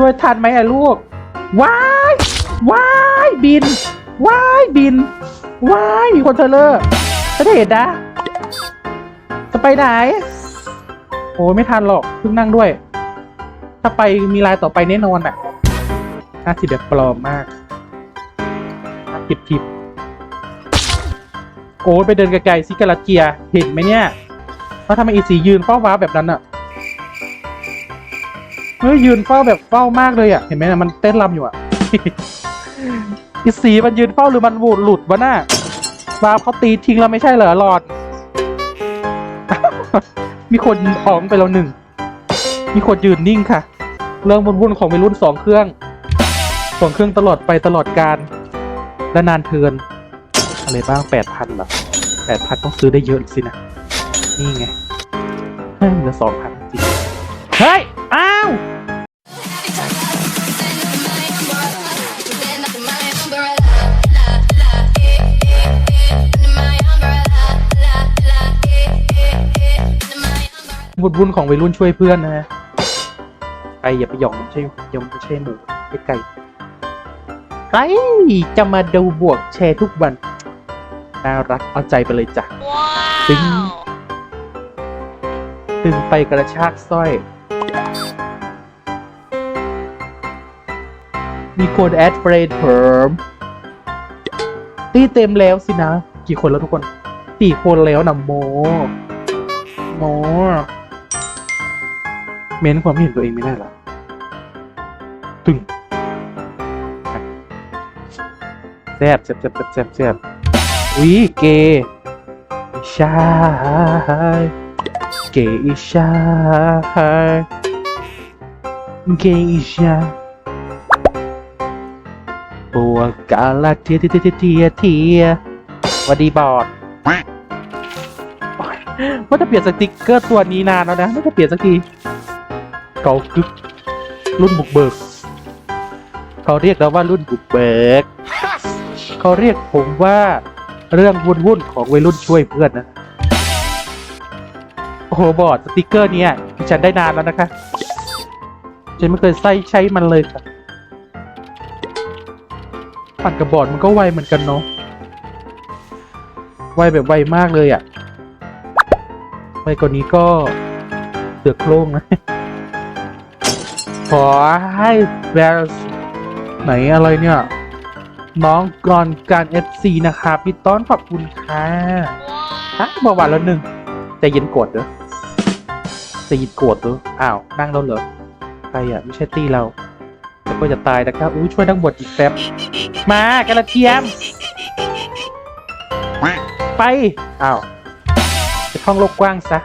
ช่วยทันไหมอะลูกว้ายว้ายบินว้ายบินว้ายมีคนเทเลอร์จะได้เห็นนะ จะไปไหน โอ้ไม่ทันหรอกเพิ่งนั่งด้วย ถ้าไปมีลายต่อไปแน่นอนอะน่าสิแบบปลอมมากทิบทิบโอ้ไปเดินไกลๆซิกาลาเกีย เห็นไหมเนี่ยว่าทำไมอีสียืนเฝ้าว้าแบบนั้นอะ เฮ้ยยืนเฝ้าแบบเฝ้ามากเลยอะ เห็นไหมนะมันเต้นรำอยู่อะอีสีมันยืนเฝ้าหรือมันหวุดหลุดวะน่ะวาร์ปเขาตีทิ้งแล้วไม่ใช่เหรอหลอด มีคนยิงท้องไปแล้วหนึ่ง มีคนยืนนิ่งค่ะ เรื่องวุ่นๆของวัยรุ่นสองเครื่องสองเครื่องตลอดไปตลอดการ และนานเทิน อะไรบ้างแปดพันเหรอแปดพันต้องซื้อได้เยอะสินะ นี่ไงเฮ้ยเหลือสองพัน วุ่นๆของวัยรุ่นช่วยเพื่อนนะฮะไปอย่าไปหยองไม่ใช่ยงไม่ใช่หมูไม่ไก่ใครจะมาดูบวกแชร์ทุกวันน่ารักเอาใจไปเลยจ้ะตึงตึงไปกระชากสร้อย มีคนแอดเฟรนเพิ่มตีเต็มแล้วสินะ กี่คนแล้วทุกคนสี่คนแล้วนะโมโม เม้นความเห็นตัวเองไม่ได้หรอตึงแซบแซบแซบแซบแซบแซบวิเกย์อิชายเกย์อิชายเกย์อิชายบวกกาลักเทียเทียเทียเทียเทียวัสดีบอดว่าจะเปลี่ยนสติกเกอร์ตัวนี้นานแล้วนะไม่จะเปลี่ยนสักที เก่ากึก รุ่นบุกเบิก เขาเรียกเราว่ารุ่นบุกเบิก เขาเรียกผมว่าเรื่องวุ่นวุ่นของวัยรุ่นช่วยเพื่อนนะ โอ้โหบอร์ดสติกเกอร์เนี้ยดิฉันได้นานแล้วนะคะฉันไม่เคยใช้ใช้มันเลยค่ะปั่นกับบอร์ดมันก็ไวเหมือนกันเนาะไวแบบไวมากเลยอะ่ะ ไปกว่านี้ก็เสือโคร่งนะ ขอให้แบรสไหนอะไรเนี่ย น้องกรอนการ FC นะคะพี่ต้อนขอบคุณค่ะฮะบอว่าแล้วหนึ่งใจเย็นโกรธเด้อใจเย็นโกรธเด้ออ้าว นั่งแล้วเหรอใครอะ ไม่ใช่ตีเราแต่ก็จะตายนะครับอู้ช่วยนักบวชอีกแป๊บมากระเทียม ไป อ้าวไปท่องโลกกว้างซะ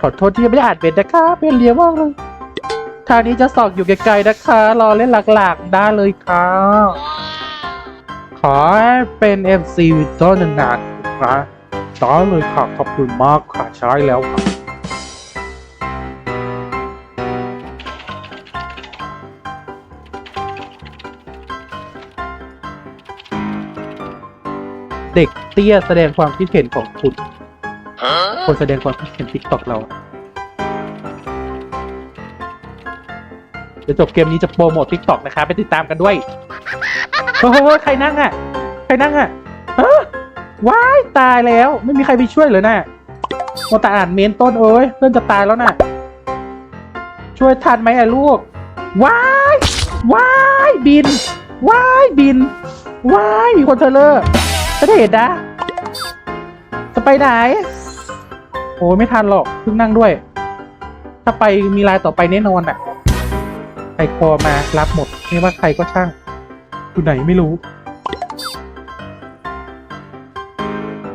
ขอโทษที่ไม่ได้อ่านเป็นนะคะเป็นเรียวมากเลย ทางนี้จะสอกอยู่ไกลๆนะคะ รอเล่นหลักๆได้เลยค่ะ ขอให้เป็น FC วิโต้นานๆนะคะได้เลยค่ะ ขอบคุณมากค่ะ ใช้แล้วค่ะเด็กเตี้ยแสดงความคิดเห็นของคุณ คนแสดงความคิดเห็นทิกตอกเรา เดี๋ยวจบเกมนี้จะโปรโมททิกตอกนะคะ ไปติดตามกันด้วยเฮ้ยเฮ้ยเฮ้ยใครนั่งอะ ใครนั่งอะฮะว้ายตายแล้วไม่มีใครไปช่วยเลยนะโมตาอ่านเมนต้นเอ้ยเพื่อนจะตายแล้วน่ะ ช่วยทันไหมอะลูกว้ายว้ายบินว้ายบินว้ายมีคนเทเลอร์จะได้เห็นนะจะไปไหนโอ้ไม่ทันหรอกเพิ่งนั่งด้วย ถ้าไปมีลายต่อไปแน่นอนอะ ใครคอมารับหมด ไม่ว่าใครก็ช่างอยู่ไหนไม่รู้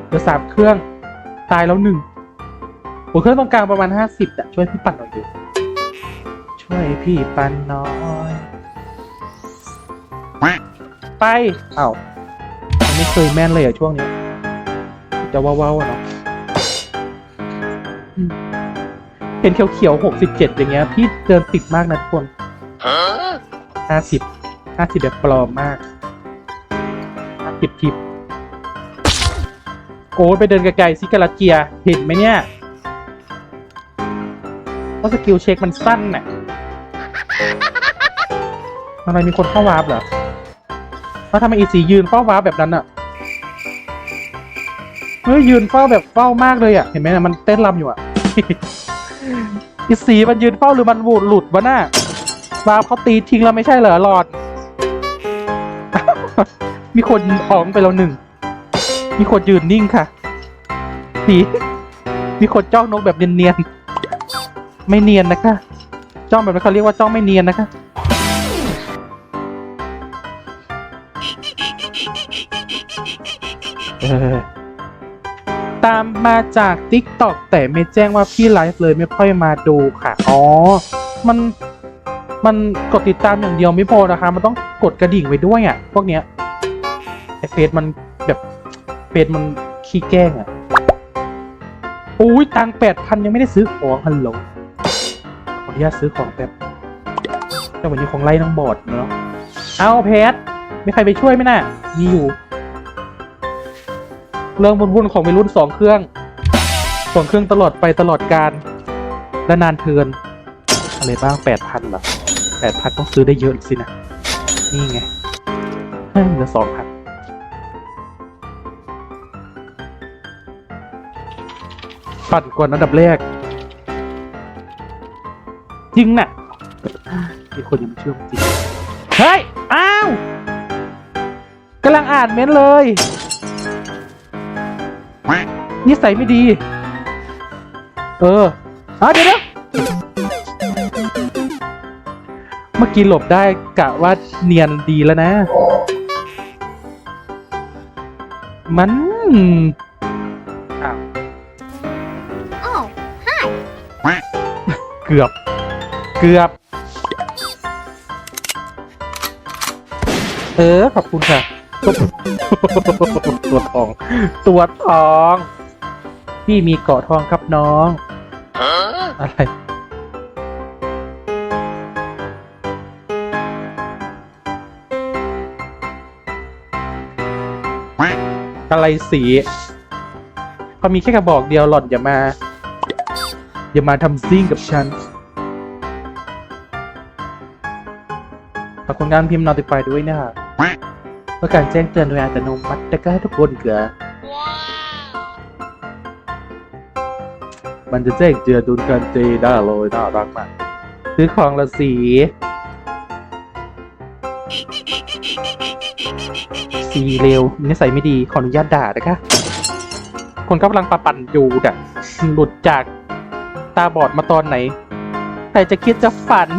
เหลือสามเครื่องตายแล้วหนึ่งโอ้เครื่องตรงกลางประมาณห้าสิบอะช่วยพี่ปั่นหน่อยดิช่วยพี่ปั่นน้อยไปเอ้าไม่เคยแม่นเลยอะช่วงนี้ จะว้าวๆอะเนาะเห็นเขียวๆหกสิบเจ็ดอย่างเงี้ย พี่เดินติดมากนะทุกคน ห้าสิบห้าสิบแบบปลอมมากห้าสิบทิปโอ้ยไปเดินไกลๆซิกาลาเกีย เห็นไหมเนี่ยว่าะสกิลเช็คมันสั้นน่ะทำไมมีคนเข้าวาร์ปเหรอแล้วทำไมอีสียืนเฝ้าวาร์ปแบบนั้นอะเฮ้ยยืนเฝ้าแบบเฝ้ามากเลยอะเห็นไหมนะมันเต้นรำอยู่อะอีสีมันยืนเฝ้าหรือมันบูดหลุดวะน่ะ วาร์เขาตีทิ้งแล้วไม่ใช่เหรอหลอด มีคนท้องไปแล้วหนึ่ง มีคนยืนนิ่งค่ะสีมีคนจ้องนกแบบเนียนๆ ไม่เนียนนะคะ จ้องแบบนั้นเขาเรียกว่าจ้องไม่เนียนนะคะเออตามมาจาก t ิ k t o k แต่ไม่แจ้งว่าพี่ไลฟ์เลยไม่ค่อยมาดูค่ะ อ๋อ มัน มันกดติดตามอย่างเดียวไม่พอนะคะ มันต้องกดกระดิ่งไว้ด้วยอะ พวกเนี้ยไอเฟซมันแบบเฟซมันขี้แกล้งอะโอ้ยตังแปดพันยังไม่ได้ซื้อของฮัลโหลขออนุญาตซื้อของแป๊บแต่วันนี้ของไล่น้องบอดเนาะเอาเพชรมีใครไปช่วยไหมน่ะมีอยู่ เรื่องวุ่นๆของวัยรุ่นสองเครื่องสองเครื่องตลอดไปตลอดการและนานเทินอะไรบ้างแปดพันเหรอ แปดพันต้องซื้อได้เยอะสินะ นี่ไงเหลือสองพันปั่นก่อนอันดับแรก จริงน่ะมีคนยังไม่เชื่อจริง เฮ้ย อ้าวกำลังอ่านเม้นเลย นิสัยไม่ดี เอออะเดี๋ยวเดี๋ยว กี้หลบได้กะว่าเนียนดีแล้วนะ มันอ้าว Oh, hi. เกือบ เกือบ เออ ขอบคุณค่ะ ตัวทอง ตัวทอง พี่มีเกาะทองครับน้อง อะไร อะไรสีเขามีแค่กระบอกเดียวหล่อนอย่ามา อย่ามาทำซิ่งกับฉันฝากคนงานพิมพ์ notify ด้วยนะครับเพื่อการแจ้งเตือนโดยอัตโนมัติแต่ก็ให้ทุกคนเกลือมันจะแจ้งเตือนดุนกันเจได้เลยน่ารักมากซื้อของละสี สีเร็วนิสัยไม่ดี ขออนุญาตด่านะคะ คนกำลังปะปั่นอยู่น่ะ หลุดจากตาบอดมาตอนไหนใครจะคิดจะฝัน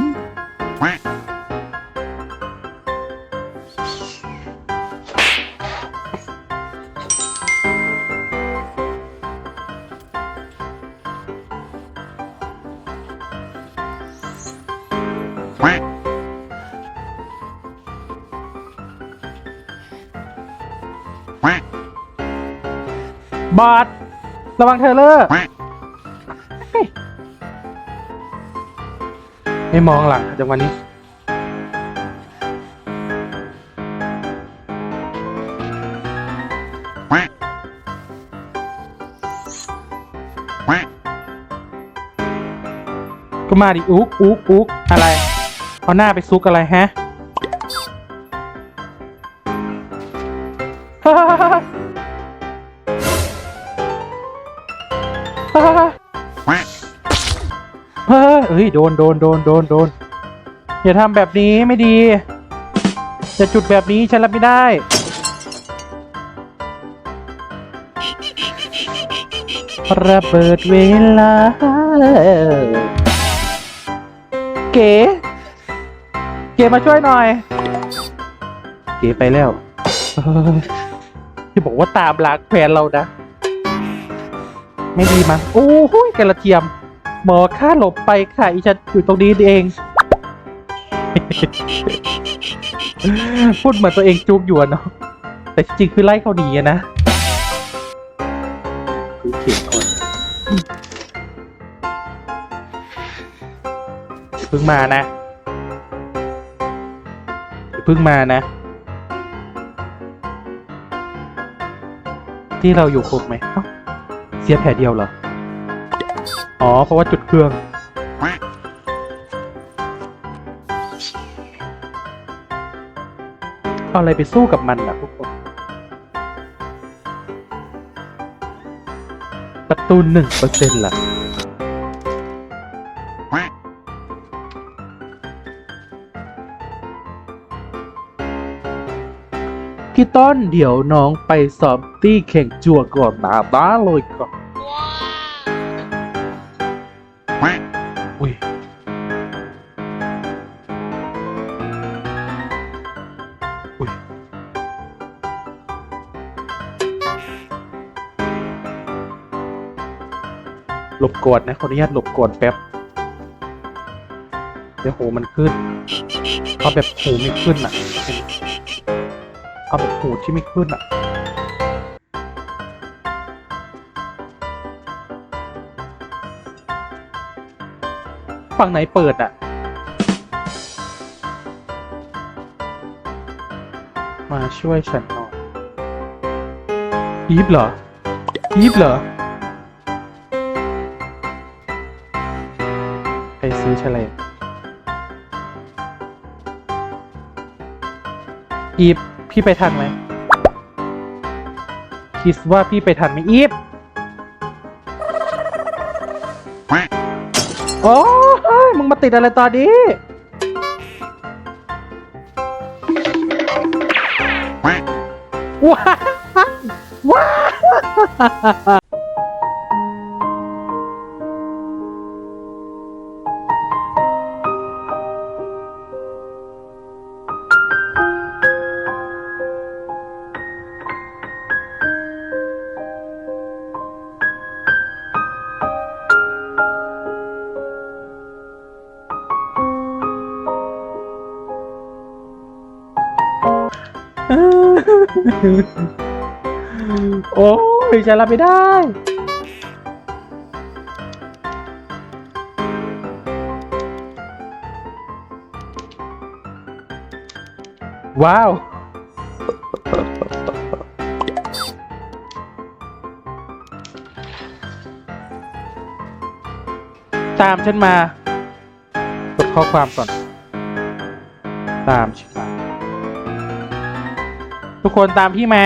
บอดระวังเธอเลอร์ไม่มองหลังจังวันนี้ก็มาดิอุ๊กอุ๊กอุ๊กอะไร เอาหน้าไปซุกอะไรฮะ เฮ้ยเอ้ยโดนโดนโดนโดนโดนอย่าทำแบบนี้ไม่ดี จะจุดแบบนี้ฉันรับไม่ได้ ระเบิดเวลา เก๋ เก๋มาช่วยหน่อย เก๋ไปแล้วเฮ้ยที่บอกว่าตามรักแฟนเรานะ ไม่ดีมั้งโอ้โหกระเทียม หมอค่าหลบไปค่ะอีฉันอยู่ตรงนี้เอง พูดเหมือนตัวเองจุกอยู่เนาะแต่จริงๆคือไล่เขาหนีนะคือเขียนคนเพิ่งมานะเพิ่งมานะ ที่เราอยู่ครบไหมเอ้าเสียแผลเดียวเหรอ อ๋อ เพราะว่าจุดเครื่อง เอาอะไรไปสู้กับมันล่ะทุกคน ประตูหนึ่งเปอร์เซ็นต์ล่ะพี่ต้นเดี๋ยวน้องไปซ้อมตี้แข่งจัวก่อนนะบ้าเลยก่อน หลบก่อนะขออนุญาตหลบก่อนแป๊บเดี๋ยวหูมันขึ้นเอาแบบหูไม่ขึ้นอะเอาแบบหูที่ไม่ขึ้นอะฝั่งไหนเปิดอะ มาช่วยฉันหน่อยอีฟเหรออีฟเหรอ ไปซื้อแฉลงอีฟพี่ไปทันไหมคิดว่าพี่ไปทันไหมอีฟโอ้ยมึงมาติดอะไรตอนนี้ว้าวว้า โอ้ยฉันรับไม่ได้ ว้าว ตามฉันมากดข้อความก่อน ตามฉัน ทุกคนตามพี่มา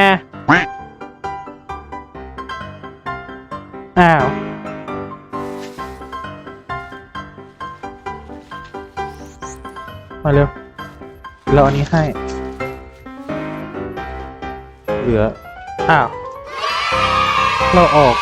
อ้าว มาเร็ว เราอันนี้ให้ เหลือ อ้าว เราออก